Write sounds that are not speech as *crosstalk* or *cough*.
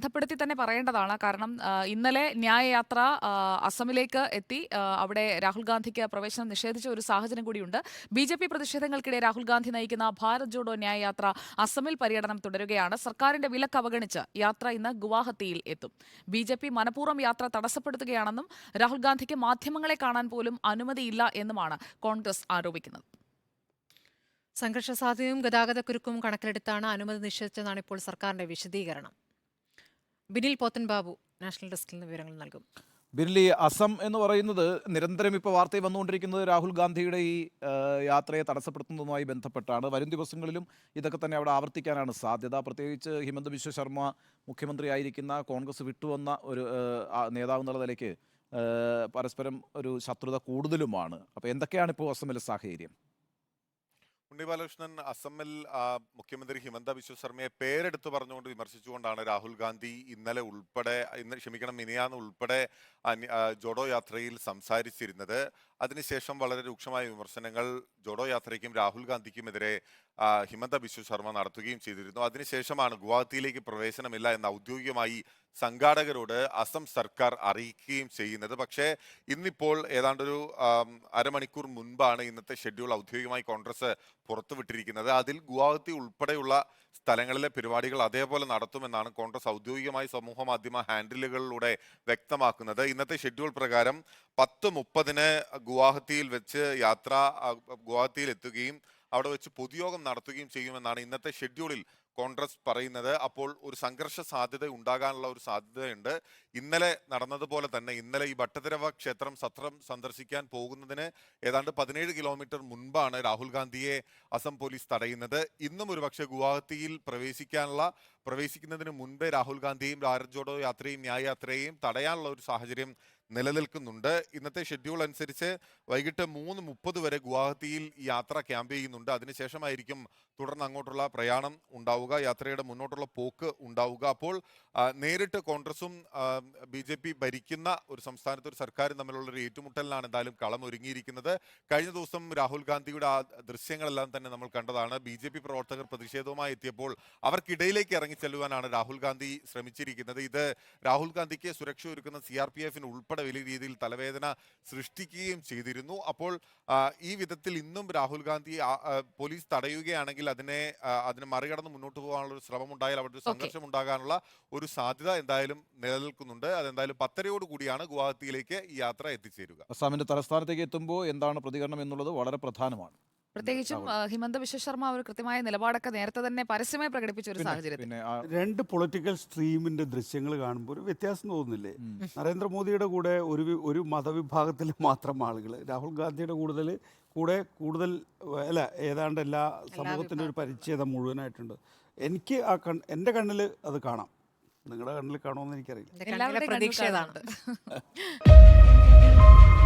ബന്ധപ്പെടുത്തി തന്നെ പറയേണ്ടതാണ്. കാരണം ഇന്നലെ ന്യായയാത്ര അസമിലേക്ക് എത്തി അവിടെ രാഹുൽ ഗാന്ധിക്ക് പ്രവേശനം നിഷേധിച്ച ഒരു സാഹചര്യം കൂടിയുണ്ട്. ബി ജെ പി പ്രതിഷേധങ്ങൾക്കിടെ രാഹുൽ ഗാന്ധി നയിക്കുന്ന ഭാരത് ജോഡോ ന്യായയാത്ര അസമിൽ പര്യടനം തുടരുകയാണ്. സർക്കാരിന്റെ വിലക്ക് അവഗണിച്ച് യാത്ര ഇന്ന് ഗുവാഹത്തിയിൽ എത്തും. ബി ജെ പി മനഃപൂർവം യാത്ര തടസ്സപ്പെടുത്തുകയാണെന്നും രാഹുൽ ഗാന്ധിക്ക് മാധ്യമങ്ങളെ കാണാൻ പോലും അനുമതിയില്ല എന്നുമാണ് കോൺഗ്രസ് ആരോപിക്കുന്നത്. സംഘർഷ സാധ്യതയും ഗതാഗതക്കുരുക്കും കണക്കിലെടുത്താണ് അനുമതി നിഷേധിച്ചതാണ് ഇപ്പോൾ സർക്കാരിന്റെ വിശദീകരണം. ബിനിൽ പോത്തൻ ബാബു നാഷണൽ ഡെസ്കിൽ നിന്ന് വിവരങ്ങൾ നൽകും. ബിർലി അസം എന്ന് പറയുന്നത് നിരന്തരം ഇപ്പോൾ വാർത്തയിൽ വന്നുകൊണ്ടിരിക്കുന്നത് രാഹുൽ ഗാന്ധിയുടെ ഈ യാത്രയെ തടസ്സപ്പെടുത്തുന്നതുമായി ബന്ധപ്പെട്ടാണ്. വരും ദിവസങ്ങളിലും ഇതൊക്കെ തന്നെ അവിടെ ആവർത്തിക്കാനാണ് സാധ്യത. പ്രത്യേകിച്ച് ഹിമന്ത് ബിശ്വ ശർമ്മ മുഖ്യമന്ത്രിയായിരിക്കുന്ന കോൺഗ്രസ് വിട്ടുവന്ന ഒരു നേതാവ് എന്നുള്ള നിലയ്ക്ക് പരസ്പരം ഒരു ശത്രുത കൂടുതലുമാണ്. അപ്പോൾ എന്തൊക്കെയാണ് ഇപ്പോൾ അസമിലെ സാഹചര്യം? ഉണ്ണി ബാലകൃഷ്ണൻ അസമിൽ മുഖ്യമന്ത്രി ഹിമന്ത ബിശ്വ ശർമ്മയെ പേരെടുത്ത് പറഞ്ഞുകൊണ്ട് വിമർശിച്ചുകൊണ്ടാണ് രാഹുൽ ഗാന്ധി ഇന്നലെ ഉൾപ്പെടെ ഇന്ന് ക്ഷമിക്കണം മിനിയാന്ന് ഉൾപ്പെടെ ജോഡോ യാത്രയിൽ സംസാരിച്ചിരുന്നത്. അതിനുശേഷം വളരെ രൂക്ഷമായ വിമർശനങ്ങൾ ജോഡോ യാത്രയ്ക്കും രാഹുൽ ഗാന്ധിക്കുമെതിരെ ഹിമന്ത ബിശ്വ ശർമ്മ നടത്തുകയും ചെയ്തിരുന്നു. അതിനുശേഷമാണ് ഗുവാഹത്തിയിലേക്ക് പ്രവേശനമില്ല എന്ന് ഔദ്യോഗികമായി സംഘാടകരോട് അസം സർക്കാർ അറിയിക്കുകയും ചെയ്യുന്നത്. പക്ഷേ ഇന്നിപ്പോൾ ഏതാണ്ടൊരു അരമണിക്കൂർ മുൻപാണ് ഇന്നത്തെ ഷെഡ്യൂൾ ഔദ്യോഗികമായി കോൺഗ്രസ് പുറത്തുവിട്ടിരിക്കുന്നത്. അതിൽ ഗുവാഹത്തി ഉൾപ്പെടെയുള്ള സ്ഥലങ്ങളിലെ പരിപാടികൾ അതേപോലെ നടത്തുമെന്നാണ് കോൺഗ്രസ് ഔദ്യോഗികമായി സമൂഹ മാധ്യമ ഹാൻഡിലുകളിലൂടെ വ്യക്തമാക്കുന്നത്. ഇന്നത്തെ ഷെഡ്യൂൾ പ്രകാരം പത്ത് മുപ്പതിന് ഗുവാഹത്തിയിൽ വെച്ച് യാത്ര ഗുവാഹത്തിയിൽ എത്തുകയും അവിടെ വെച്ച് പൊതുയോഗം നടത്തുകയും ചെയ്യുമെന്നാണ് ഇന്നത്തെ ഷെഡ്യൂളിൽ കോൺഗ്രസ് പറയുന്നത്. അപ്പോൾ ഒരു സംഘർഷ സാധ്യത ഉണ്ടാകാനുള്ള ഒരു സാധ്യതയുണ്ട്. ഇന്നലെ നടന്നതുപോലെ തന്നെ ഇന്നലെ ഈ ഭട്ടതിരവ ക്ഷേത്രം സത്രം സന്ദർശിക്കാൻ പോകുന്നതിന് ഏതാണ്ട് പതിനേഴ് കിലോമീറ്റർ മുൻപാണ് രാഹുൽ ഗാന്ധിയെ അസം പോലീസ് തടയുന്നത്. ഇന്നും ഒരുപക്ഷെ ഗുവാഹത്തിയിൽ പ്രവേശിക്കാനുള്ള പ്രവേശിക്കുന്നതിന് മുൻപേ രാഹുൽ ഗാന്ധിയും ഭാരത് ജോഡോ യാത്രയും ന്യായ യാത്രയെയും തടയാനുള്ള ഒരു സാഹചര്യം നിലനിൽക്കുന്നുണ്ട്. ഇന്നത്തെ ഷെഡ്യൂൾ അനുസരിച്ച് വൈകിട്ട് മൂന്ന് മുപ്പത് വരെ ഗുവാഹത്തിയിൽ യാത്ര ക്യാമ്പ് ചെയ്യുന്നുണ്ട്. അതിനുശേഷമായിരിക്കും തുടർന്ന് അങ്ങോട്ടുള്ള പ്രയാണം ഉണ്ടാവുക യാത്രയുടെ മുന്നോട്ടുള്ള പോക്ക് ഉണ്ടാവുക. അപ്പോൾ നേരിട്ട് കോൺഗ്രസും ബി ജെ പി ഭരിക്കുന്ന ഒരു സംസ്ഥാനത്ത് ഒരു സർക്കാരും തമ്മിലുള്ള ഒരു ഏറ്റുമുട്ടലിനാണ് എന്തായാലും കളം ഒരുങ്ങിയിരിക്കുന്നത്. കഴിഞ്ഞ ദിവസം രാഹുൽ ഗാന്ധിയുടെ ആ ദൃശ്യങ്ങളെല്ലാം തന്നെ നമ്മൾ കണ്ടതാണ്. ബി ജെ പി പ്രവർത്തകർ പ്രതിഷേധവുമായി എത്തിയപ്പോൾ അവർക്കിടയിലേക്ക് ഇറങ്ങി ചെല്ലുവാനാണ് രാഹുൽ ഗാന്ധി ശ്രമിച്ചിരിക്കുന്നത്. ഇത് രാഹുൽ ഗാന്ധിക്ക് സുരക്ഷ ഒരുക്കുന്ന സി ആർ പി എഫിന് ഉൾപ്പെടെ വലിയ രീതിയിൽ തലവേദന സൃഷ്ടിക്കുകയും ചെയ്തിരുന്നു. അപ്പോൾ ഈ വിധത്തിൽ ഇന്നും രാഹുൽ ഗാന്ധി പോലീസ് തടയുകയാണെങ്കിൽ അതിനെ അതിനെ മറികടന്ന് മുന്നോട്ട് പോകാനുള്ള ഒരു ശ്രമം ഉണ്ടായാൽ അവിടെ ഒരു സംഘർഷം ഉണ്ടാകാനുള്ള ഒരു സാധ്യത എന്തായാലും നിലനിൽക്കുന്നുണ്ട്. അതെന്തായാലും പത്തരയോട് കൂടിയാണ് ഗുവാഹത്തിയിലേക്ക് ഈ യാത്ര എത്തിച്ചേരുക. അസാമിന്റെ തലസ്ഥാനത്തേക്ക് എത്തുമ്പോൾ എന്താണ് പ്രതികരണം എന്നുള്ളത് വളരെ പ്രധാനമാണ്. പ്രത്യേകിച്ചും ഹിമന്ത ബിശ്വ ശർമ്മ ഒരു കൃത്യമായ നിലപാടൊക്കെ നേരത്തെ തന്നെ പരസ്യമായി പ്രകടിപ്പിച്ച ഒരു സാഹചര്യത്തിൽ. രണ്ട് പൊളിറ്റിക്കൽ സ്ട്രീമിന്റെ ദൃശ്യങ്ങൾ കാണുമ്പോൾ ഒരു വ്യത്യാസം തോന്നുന്നില്ലേ? നരേന്ദ്രമോദിയുടെ കൂടെ ഒരു ഒരു മതവിഭാഗത്തിൽ മാത്രം ആളുകൾ രാഹുൽ ഗാന്ധിയുടെ കൂടുതൽ കൂടെ കൂടുതൽ അല്ല ഏതാണ്ട് എല്ലാ സമൂഹത്തിന്റെ ഒരു പരിച്ഛേദം മുഴുവനായിട്ടുണ്ട്. എനിക്ക് ആ കൺ എന്റെ കണ്ണിൽ അത് കാണാം. നിങ്ങളുടെ കണ്ണിൽ കാണുമെന്ന് എനിക്കറിയില്ല. എന്റെ *laughs*